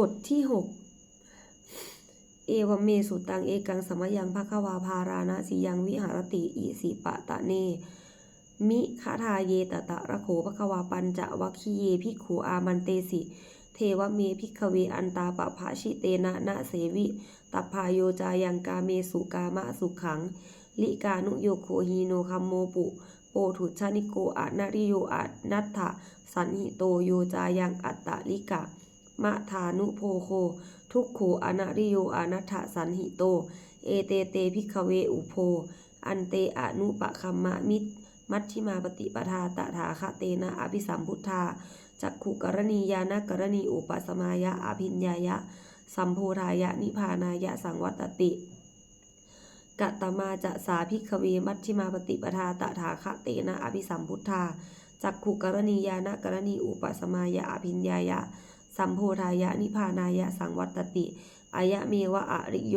บทที่หกเอวเมสุตังเอกังสมยังภควาภารานะสิยังวิหารติอิสิปะตะเน มิคาทาเยตตะระโขภควาปัญจวัคคีเยพิกขูอามันเตสิ เทวเมพิกเวอันตาปะภาชิเตนะนะเสวิตัพายโยจายังกาเมสุกามะสุขัง ลิกานุโยโคฮีโนคัมโมปุโปถุชนิโกอะนาริโยอะนัตถะสันหิโตโยจายังอัตตะลิกะ มะทานุโพโค ทุกโขอนาริโยอานัตถสันหิโต เอเตเตพิกเวอุโพ อันเตอนุปะคัมมะมิตรมัชฌิมาปฏิปทาตถาคเตนะอภิสัมพุทธาจักขุกรณียานกรณีอุปสมายะอภิญญายะ สัมโพธายะนิพานายะสังวัตติกตมาจะสาพิกเวมัชฌิมาปฏิปทาตถาคเตนะอภิสัมพุทธาจักขุกรณียานกรณีอุปสมายะอภิญญายะ สัมโพธายะนิพานายะสังวัตติ อายะเมวะอริโย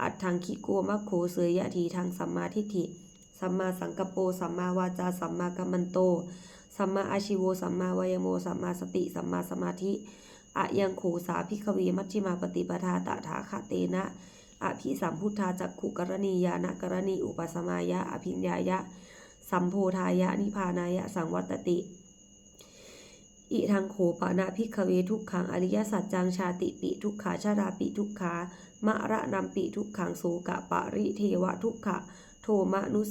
อัตถังคิโกมัคโคเสยยะทีทางสัมมาทิฏฐิ สัมมาสังกปโปสัมมาวาจา สัมมากัมมันโต สัมมาอาชิโว สัมมาวายโม สัมมาสติ สัมมาสมาธิ อะยังโขสาพิกเวมัชฌิมาปฏิปทาตถาคเตนะอภิสัมพุทธาจักขุกรณียานกรณี อุปสมายะ อภิญญายะ สัมโพธายะ นิพานายะ สังวัตติ อิทังโขปานะพิกเวทุกขังอริยสัจจังชาติปิทุกขาชาราปิทุกขามะระนำปิทุกขังโสกะปะริเทวะทุกขะโทมนุส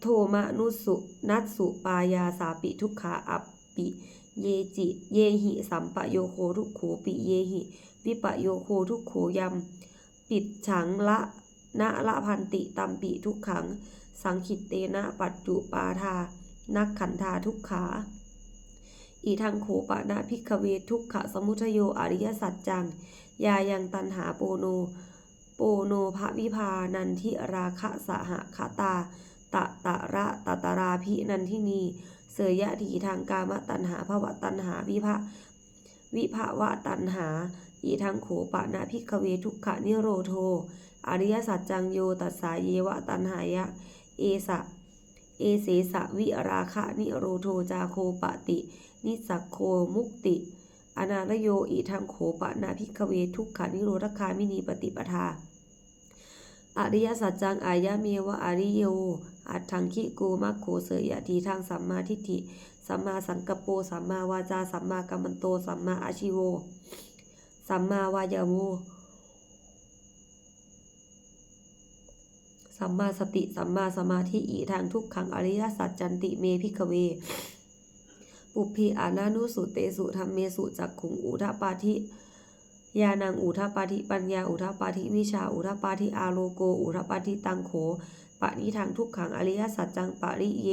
โทมนุสุนัสสุปายาสาปิทุกขาอัปปิเยจิเยหิสัมปะโยโคทุกโขปิเยหิ วิปะโยโคทุกโขยัมปิดฉังละนะละพันติตัมปิทุกขัง สังขิตเตนะปัจจุปาทา นักขันธาทุกขา อีทังโขปะนะพิกขเวทุกขะสมุทโยอริยสัจจัง ยายังตันหาโปโน โปโนภวิภานันทิราคะสหคตา ตะตะระตะตะราพินันทินีเสยยะทีทางกามตัณหาภวตัณหาวิภะวิภาวะตัณหา อีทังโขปะนะพิกขเวทุกขะนิโรโท อริยสัจจังโยตัสสาเยวะตัณหายะ เอสะเอเสสะวิราคะนิโรโทจาโคปะติ นิสักโคมุกติอนาลโยอีทังโขปะนาพิกเวทุกขานิโรธคามินีปฏิปทา อริยสัจจังอายะเมวะอริโย อัตถังคิโกมัคโขเสยะทีทางสัมมาทิฏฐิ สัมมาสังกปโปสัมมาวาจา สัมมากัมมันโต สัมมาอาชิโว สัมมาวายาโม สัมมาสติ สัมมาสมาธิอีทางทุกขังอริยสัจจันติเมพิกเว ปุพีอานานุสุเตสุธรรมเมสุจักขุงอุทปาธิยานังอุทปาธิปัญญาอุทปาธิวิชาอุทปาธิอาโลโก อุทปาธิตังโขปะนิทางทุกขังอริยสัจจังปะริเย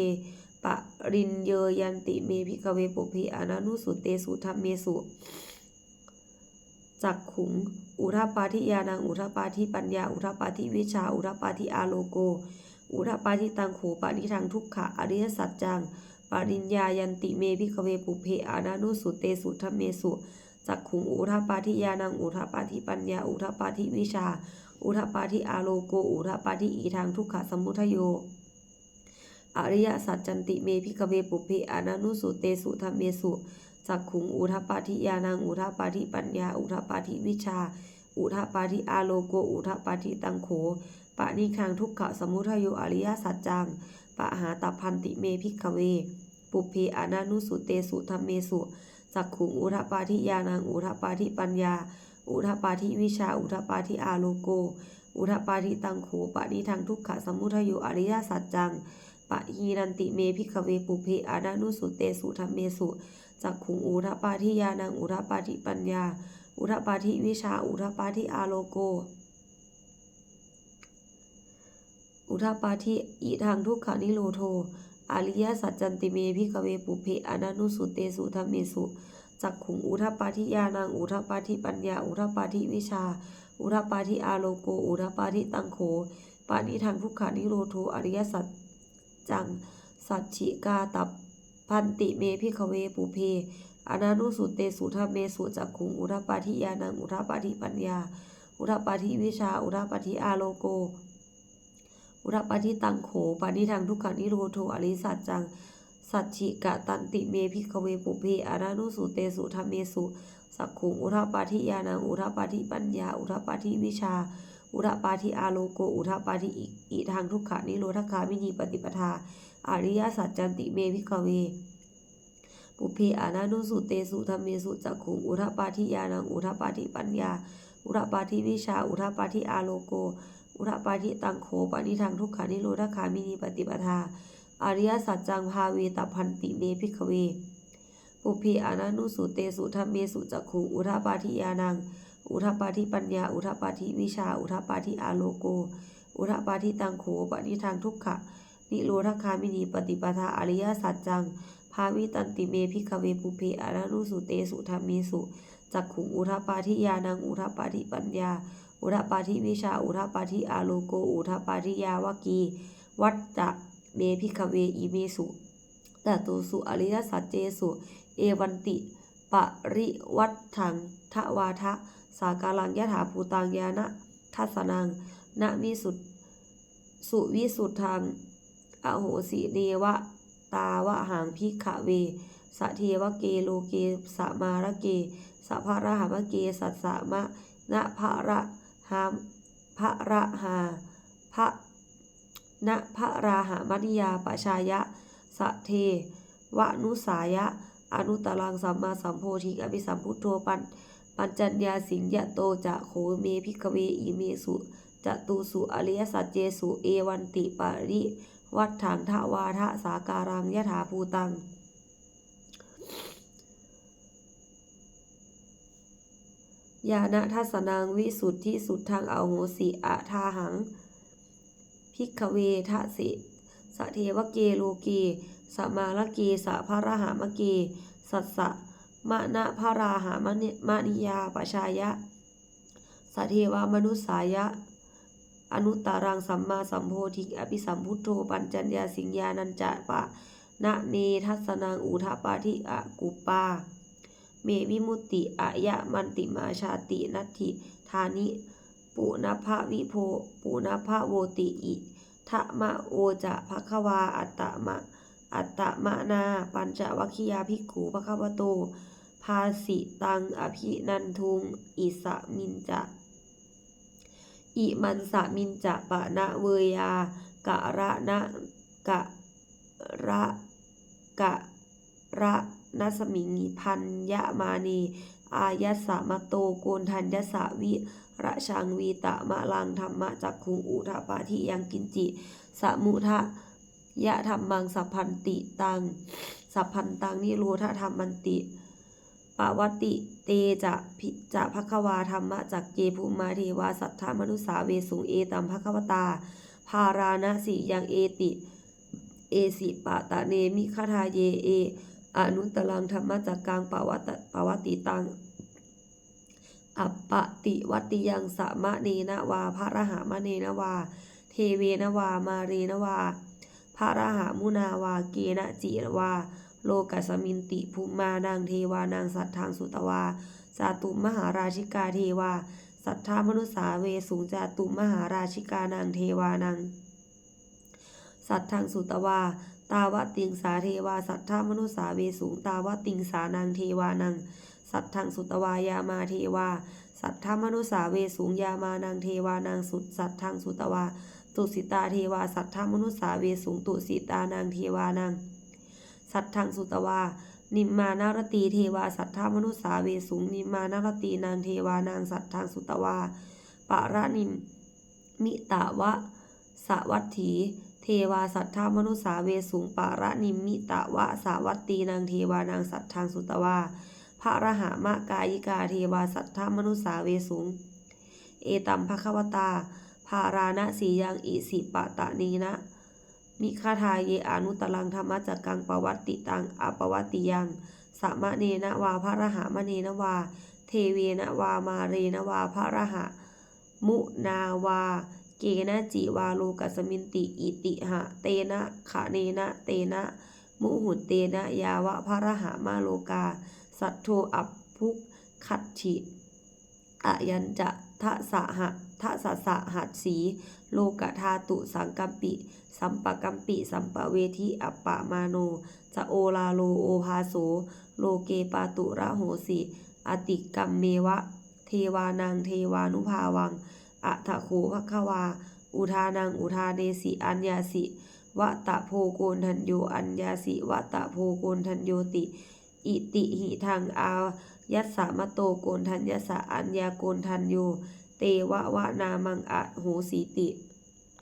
ปะรินเยยันติเมพิกเวปุพีอานานุสุเตสุธรรมเมสุจักขุง อุทปาทิยานังอุทปาทิปัญญา อุทปาทิวิชา อุทปาทิอาโลโก อุทปาทิตังโขปานิทางทุกขะอริยสัจจัง ปริญญายันติเมพิกเวปุเพอานานุสุเตสุทเมสุจักขุงอุทปาทิยานังอุทปาทิปัญญาอุทปาทิวิชา อุทปาทิอาโลโกอุทปาทิอีทางทุกขะสมุทโยอริยสัจจันติเมพิกเวปุเพอานานุสุเตสุทเมสุจักขุงอุทปาทิยานังอุทปาทิปัญญา อุทปาทิวิชา อุทปาทิอาโลโกอุทปาทิตังโขปะนิคังทุกขะสมุทโยอริยสัจจัง ปะหาตัพพันติเมพิกเวปุเพอานานุสุเตสุธรรมเมสุจักขุงอุทปาทิยานังอุทปาทิปัญญา อุทปาทิวิชา อุทปาทิอาโลโกอุทปาทิตังโขปะนิทังทุกขะสมุทโยอริยสัจจังปะฮีรันติเมพิกเวปุเพอานานุสุเตสุธรรมเมสุจักขุงอุทปาทิยานังอุทปาทิปัญญาอุทปาทิวิชาอุทปาทิอาโลโก อุทปาทิอีทางทุกขานิโรโทอริยสัจจันติเมพิกเวปุเพอนานุสุเตสุธรรมเมสุจักขุงอุทปาทิยานังอุทปาทิปัญญา อุทปาทิวิชา อุทปาทิอาโลโก อุทปาทิตังโขปานิทางทุกขานิโรโทอริยสัจจังสัจฉิกาตับพันติเมพิกเวปุเพอนานุสุเตสุธรรมเมสุจักขุงอุทปาทิยานังอุทปาทิปัญญา อุทปาทิวิชา อุทปาทิอาโลโก อุทปาทิตังโขปานิทางทุกขานิโรโทอริสัจจัง สัจฉิกะตันติเมพิกเวปุเพอานานุสุเตสุธรรมเมสุ สักขุงอุทปาทิยานังอุทปาทิปัญญา อุทปาทิวิชา อุทปาทิอาโลโก อุทปาทิอิทางทุกขานิโรธคามินีปฏิปทา อริยสัจจันติเมพิกเวปุเพอานานุสุเตสุธรรมเมสุจักขุงอุทปาทิยานังอุทปาทิปัญญา อุทปาทิวิชา อุทปาทิอาโลโก อุทปาทิตังโขปานิทางทุกขานิโรธคามินีปฏิปทา อริยสัจจังภาเวตพันติเมพิกเว ปุเพอนานุสุเตสุธรรมเมสุจักขุงอุทปาทิยานัง อุทปาทิปัญญา อุทปาทิวิชา อุทปาทิอาโลโก อุทปาทิตังโขปานิทางทุกขะนิโรธคามินีปฏิปทาอริยสัจจังภาวิตันติเมพิกเวปุเพอนานุสุเตสุธรรมเมสุจักขุงอุทปาทิยานังอุทปาทิปัญญา อุทปาทิวิชา อุทปาทิอาโลโก อุทปาทิยาวกี วัจจะเมพิกเวอิเมสุตตุสุอริยสัจเจสุ เอวันติ ปริวัตถังทวาทะ สากาลังยะถาภูตังยานะทัสนังนะวิสุทสุวิสุทธัง อโหสิเนวะ ตาวะหังพิกขเวสะเทวะเกโลเกสะมาระเกสะภะรหามะเก สัสสะมะนะภะระ หามภะระหาภะนะภะราหามนิยาปชายะสะเทวนุสายะ อนุตรังสัมมาสัมโพธิอภิสัมพุทโธปันปัญจัญญาสิงยะโตจะโขเมพิกเวอิเมสุจะตูสุอริยสัจเจสุเอวันติปาริวัฏถังทวาทะสาการังยะถาภูตัง ญาณทัสนังวิสุทธิสุดทางเอาโหสิอะทาหัง พิกเวทะสิสะเทวเกโลเกสมาละเกสะพระรหามะเก สัสสะมะนะพระราหามะเนมะนิยาปชายะสะเทวามนุสายะ อนุตตรังสัมมาสัมโพธิอภิสัมพุทโธปัญจัญญาสิงญานัญจะปะนะเนทัสนังอุทปาทิอะกุปา เมวิมุตติอะยะมันติมาชาตินัตถิธานิปุณภะวิโพปุณภะโวติอิทะมะโอจะภควาอัตตมะ อัตตมะนา ปัญจวัคคียาภิกขุภควโต ภาสิตังอภินันทุง อิสมินจะ อิมันสมินจะปะนะเวยากะระนะกะระกะระ นัสมิงพันยะมานีอายัสสะมะโตโกนทันยสสะวิระชังวีตะมะลังธรรมะจักคุงอุทปาทิยังกินจิ สมุทะยะธรรมังสัพพันติตัง สัพพันตังนิโรธธรรมันติปวัตติเตจะพิจะภควาธรรมะจักเจภูมาเทวาสัทธามนุสาเวสุงเอตัมภควตา ภาราณสียังเอติ เอสิปะตะเนมิคทาเยเอ อนุตตรังธรรมจักกังปวัตตปวัตติตังอัปปติวัติยังสะมะเนนวาพระรหามเนนวา เทเวนวามาเรนวา พระรหามุนาวาเกนะจิวา โลกัสมินติภูมานังเทวานางสัทธังสุตวาสาตุมหาราชิกาเทวา สัทธามนุสาเวสุงจาตุมมหาราชิกานางเทวานังสัตทังสุตวา ตาวติงสาเทวาสัทธามนุสาเวสูงตาวติงสานางเทวานัง สัทธังสุตวายามาเทวา สัทธามนุสาเวสูงยามานังเทวานางสุดสัทธังสุตวาตุสิตาเทวาสัทธามนุสาเวสูงตุสิตานางเทวานางสัทธังสุตวา นิมมานารตีเทวาสัทธามนุสาเวสูงนิมมานารตีนางเทวานางสัทธังสุตวาปะระนิมมิตาวะสวัตถี เทวาสัทธามนุสาเวสุงปาระนิมิตะวะสาวัตตีนางเทวานางสัทธังสุตวาพระระหามะกายิกาเทวาสัทธามนุสาเวสุงเอตัมภควตา ภาราณสียังอิสิปะตะนีนะ มิคาทาเยอนุตลังธรรมจักกังปวัตติตังอปวัตติยังสมะเนนะวาพระระหามะเนนะวา เทเวนะวามาเรนะวาพระระหะมุนาวา เกนะจิวาโลกัสมินติ อิติหะ เตนะขะเนนะ เตนะ มุหุเตนะ ยาวะพระรหามาโลกา สัทโทอัปพุกขัดฉิอะยันจะทะสะหะทะสะสะหัดสี โลกธาตุสังกัมปิ สัมปะกัมปิ สัมปะเวทิอัปปะมาโน จะโอลาโลโอภาโส โลเกปาตุระโหสิ อติกัมเมวะ เทวานังเทวานุภาวัง อัฏฐโขภควา อุทานัง อุทาเนสิอัญญาสิวะตะโพโกนทันโยอัญญาสิวะตะโพโกนทันโยติ อิติหิทางอายัสสะมะโตโกนทัญยสะอัญญาโกนทันโยเตวะวะนามังอะโหสีติ